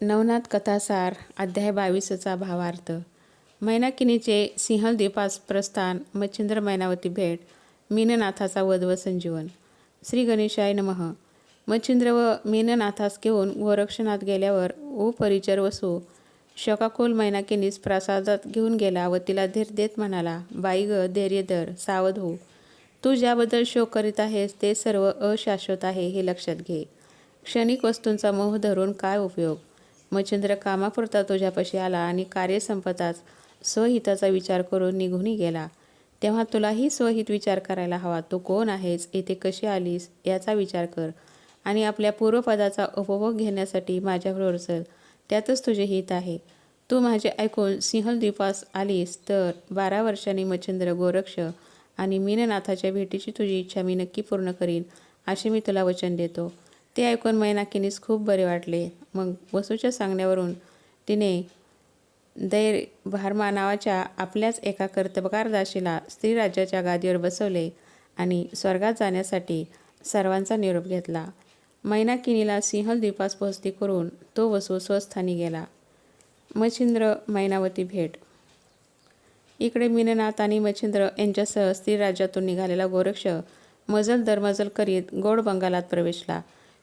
नवनाथ कथासार अध्याय बावीसचा भावार्थ. मैनाकिनीचे सिंहद्वीपास प्रस्थान मच्छिंद्र मैनावती भेट मीननाथाचा वध व संजीवन. श्री गणेशाय नमः. मच्छिंद्र व मीननाथास घेऊन गोरक्षनाथ गेल्यावर ओ परिचर वसू शोकाकुल मैनाकिनीस प्रासादात घेऊन गेला व तिला धीर देत म्हणाला बाई ग धैर्य धर सावध हो. तू ज्याबद्दल शोक करीत आहेस ते सर्व अशाश्वत आहे हे लक्षात घे. क्षणिक वस्तूंचा मोह धरून काय उपयोग? मच्छिंद्र कामापुरता तुझ्यापाशी आला आणि कार्य संपताच स्वहिताचा विचार करून निघूनही गेला. तेव्हा तुलाही स्वहित विचार करायला हवा. तू कोण आहेस? येथे कशी आलीस? याचा विचार कर आणि आपल्या पूर्वपदाचा उपभोग घेण्यासाठी माझ्याबरोबर चल त्यातच तुझे हित आहे. तू माझे ऐकून सिंहलद्वीपास आलीस तर बारा वर्षांनी मच्छिंद्र गोरक्ष आणि मीननाथाच्या भेटीची तुझी इच्छा मी नक्की पूर्ण करीन असे मी तुला वचन देतो. ते ऐकून मैनाकिनीस खूप बरे वाटले. मग वसूच्या सांगण्यावरून तिने दैर भारमा नावाच्या आपल्याच एका कर्तबगार दाशीला स्त्रीराज्याच्या गादीवर बसवले आणि स्वर्गात जाण्यासाठी सर्वांचा निरोप घेतला. मैनाकिनीला सिंहलद्वीपास पोहोचती करून तो वसू स्वस्थानी गेला. मच्छिंद्र मैनावती भेट. इकडे मीननाथ आणि मच्छिंद्र यांच्यासह स्त्रीराज्यातून निघालेला गोरक्ष मजल दरमजल करीत गोड बंगालात प्रवेशला.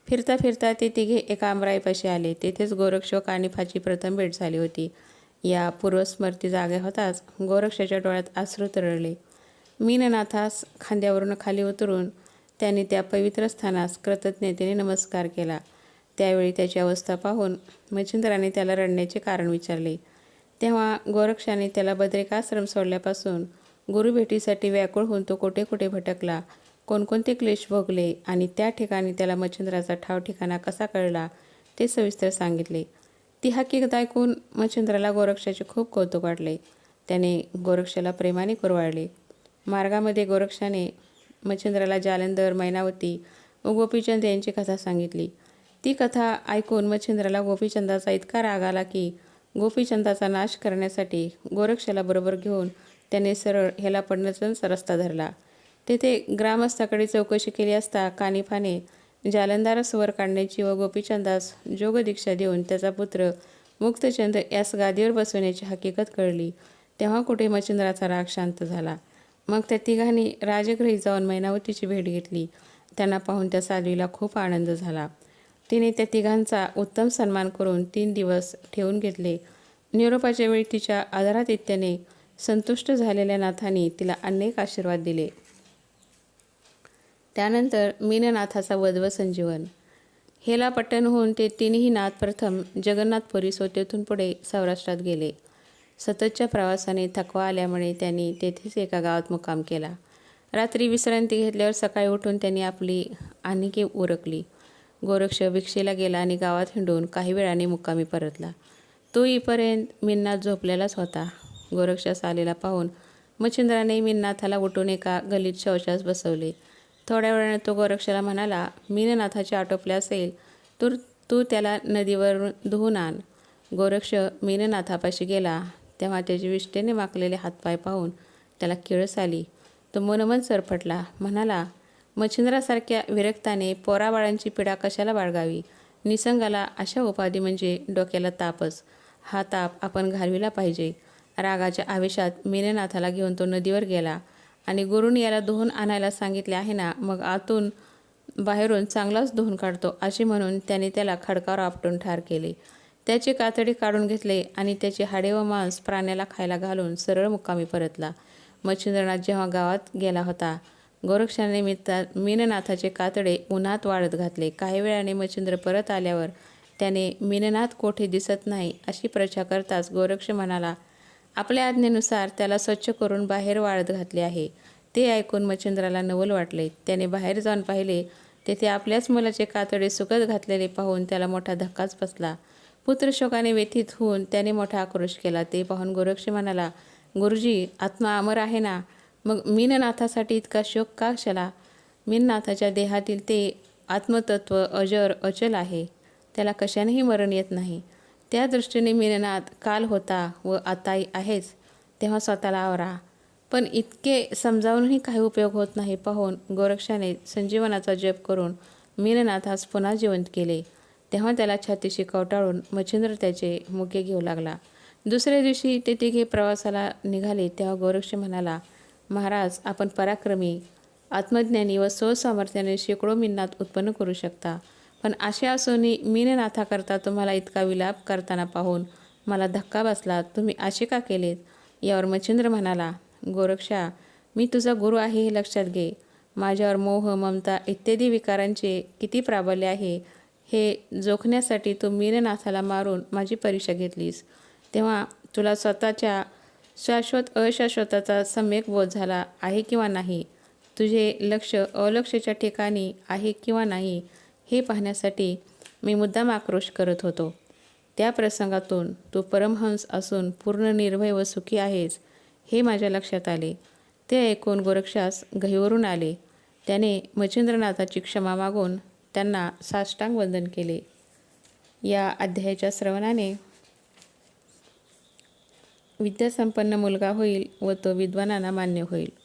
फिरता फिरता ते तिघे एका आमराईपाशी आले. तेथेच गोरक्ष आणि फाची प्रथम भेट झाली होती. या पूर्वस्मृती जागे होताच गोरक्षाच्या डोळ्यात आश्रू तरळले. मीननाथास खांद्यावरून खाली उतरून त्यांनी त्या पवित्र स्थानास कृतज्ञतेने नमस्कार केला. त्यावेळी त्याची अवस्था पाहून मच्छिंद्राने त्याला रडण्याचे कारण विचारले. तेव्हा गोरक्षाने त्याला बद्रिकाश्रम सोडल्यापासून गुरुभेटीसाठी व्याकुळ होऊन तो कुठे कुठे भटकला. कोणकोणते क्लेश भोगले आणि त्या ठिकाणी त्याला मच्छिंद्राचा ठाव ठिकाणा कसा कळला ते सविस्तर सांगितले. ती हकीकत ऐकून मच्छिंद्राला गोरक्षाचे खूप कौतुक वाटले. त्याने गोरक्षाला प्रेमाने कुरवाळले. मार्गामध्ये गोरक्षाने मच्छिंद्राला जालंधर मैनावती व गोपीचंद यांची कथा सांगितली. ती कथा ऐकून मच्छिंद्राला गोपीचंदाचा इतका राग आला की गोपीचंदाचा नाश करण्यासाठी गोरक्षाला बरोबर घेऊन त्याने सरळ ह्याला पडण्याचा रस्ता धरला. तेथे ग्रामस्थाकडे चौकशी केली असता कानिफाने जालंधारास वर काढण्याची व गोपीचंदास जोगदीक्षा देऊन त्याचा पुत्र मुक्तचंद यास गादीवर बसवण्याची हकीकत कळली. तेव्हा कुठे मच्छिंद्राचा राग शांत झाला. मग त्या तिघांनी राजगृही जाऊन मैनावतीची भेट घेतली. त्यांना पाहून त्या साध्वीला खूप आनंद झाला. तिने त्या तिघांचा उत्तम सन्मान करून तीन दिवस ठेवून घेतले. निरोपाच्या वेळी तिच्या आदरातिथ्याने संतुष्ट झालेल्या नाथांनी तिला अनेक आशीर्वाद दिले. त्यानंतर मीननाथाचा वध व संजीवन. हेला पट्टण होऊन ते तिन्ही नाथ प्रथम जगन्नाथपुरी व तेथून पुढे सौराष्ट्रात गेले. सततच्या प्रवासाने थकवा आल्यामुळे त्यांनी तेथेच एका गावात मुक्काम केला. रात्री विश्रांती घेतल्यावर सकाळी उठून त्यांनी आपली आणखी उरकली. गोरक्ष भिक्षेला गेला आणि गावात हिंडून काही वेळाने मुक्कामी परतला. तो इपर्यंत मिन्नाथ झोपलेलाच होता. गोरक्षास आलेला पाहून मच्छिंद्राने मिन्नाथाला उठून एका गलीत शौचास बसवले. थोड्या वेळाने तो गोरक्षाला म्हणाला मीननाथाचे आटोपले असेल तर तू त्याला नदीवरून धुवून आण. गोरक्ष मीननाथापाशी गेला. तेव्हा त्याचे विष्टेने वाकलेले हातपाय पाहून त्याला किळस आली. तो मनमन सरफटला. म्हणाला मच्छिंद्रासारख्या विरक्ताने पोराबाळांची पिडा कशाला बाळगावी? निसंगाला अशा उपाधी म्हणजे डोक्याला तापच. हा ताप आपण घालविला पाहिजे. रागाच्या आवेशात मीननाथाला घेऊन तो नदीवर गेला. आणि गुरुनी याला धुवून आणायला सांगितले आहे ना मग आतून बाहेरून चांगलाच धुवून काढतो असे म्हणून त्याने त्याला खडकावर आपटून ठार केले. त्याचे कातडी काढून घेतले आणि त्याचे हाडे व मांस प्राण्याला खायला घालून सरळ मुक्कामी परतला. मच्छिंद्रनाथ जेव्हा गावात गेला होता गोरक्षाने मिता मीननाथाचे कातडे उन्हात वाळत घातले. काही वेळाने मच्छिंद्र परत आल्यावर त्याने मीननाथ कोठे दिसत नाही अशी प्रचा करताच गोरक्ष म्हणाला आपल्या आज्ञेनुसार त्याला स्वच्छ करून बाहेर वाळत घातले आहे. ते ऐकून मच्छिंद्राला नवल वाटले. त्याने बाहेर जाऊन पाहिले. तेथे आपल्याच मुलाचे कातडे सुकत घातलेले पाहून त्याला मोठा धक्काच बसला. पुत्रशोकाने व्यथित होऊन त्याने मोठा आक्रोश केला. ते पाहून गोरक्ष म्हणाला गुरुजी आत्मा अमर आहे ना? मग मीननाथासाठी इतका शोक का शला मीननाथाच्या देहातील ते आत्मतत्व अजर अचल आहे. त्याला कशानेही मरण येत नाही. त्या दृष्टीने मीननाथ काल होता व आताही आहेच तेव्हा स्वतःला आवरा. पण इतके समजावूनही काही उपयोग होत नाही पाहून गोरक्षाने संजीवनाचा जप करून मीननाथास पुन्हा जिवंत केले. तेव्हा त्याला छातीशी कवटाळून मच्छिंद्र त्याचे मुके घेऊ लागला. दुसऱ्या दिवशी ते तिघे प्रवासाला निघाले तेव्हा गोरक्ष म्हणाला महाराज आपण पराक्रमी आत्मज्ञानी व स्वसामर्थ्याने शेकडो मिन्नात उत्पन्न करू शकता. पण असे असूनही मीननाथाकरता तुम्हाला इतका विलाप करताना पाहून मला धक्का बसला तुम्ही असे का केलेत? यावर मच्छिंद्र म्हणाला गोरक्षा मी तुझा गुरु आहे हे लक्षात घे. माझ्यावर मोह ममता इत्यादी विकारांचे किती प्राबल्य आहे हे जोखण्यासाठी तू मीननाथाला मारून माझी परीक्षा घेतलीस. तेव्हा तुला स्वतःच्या शाश्वत अशाश्वताचा सम्यक बोध झाला आहे किंवा नाही? तुझे लक्ष अलक्षच्या ठिकाणी आहे किंवा नाही? हे पाहण्यासाठी मी मुद्दाम आक्रोश करत होतो. त्या प्रसंगातून तू परमहंस असून पूर्ण निर्भय व सुखी आहेस हे माझ्या लक्षात आले. ते ऐकून गोरक्षास गहीवरून आले. त्याने मच्छिंद्रनाथाची क्षमा मागून त्यांना साष्टांग वंदन केले. या अध्यायाच्या श्रवणाने विद्यासंपन्न मुलगा होईल व तो विद्वानांना मान्य होईल.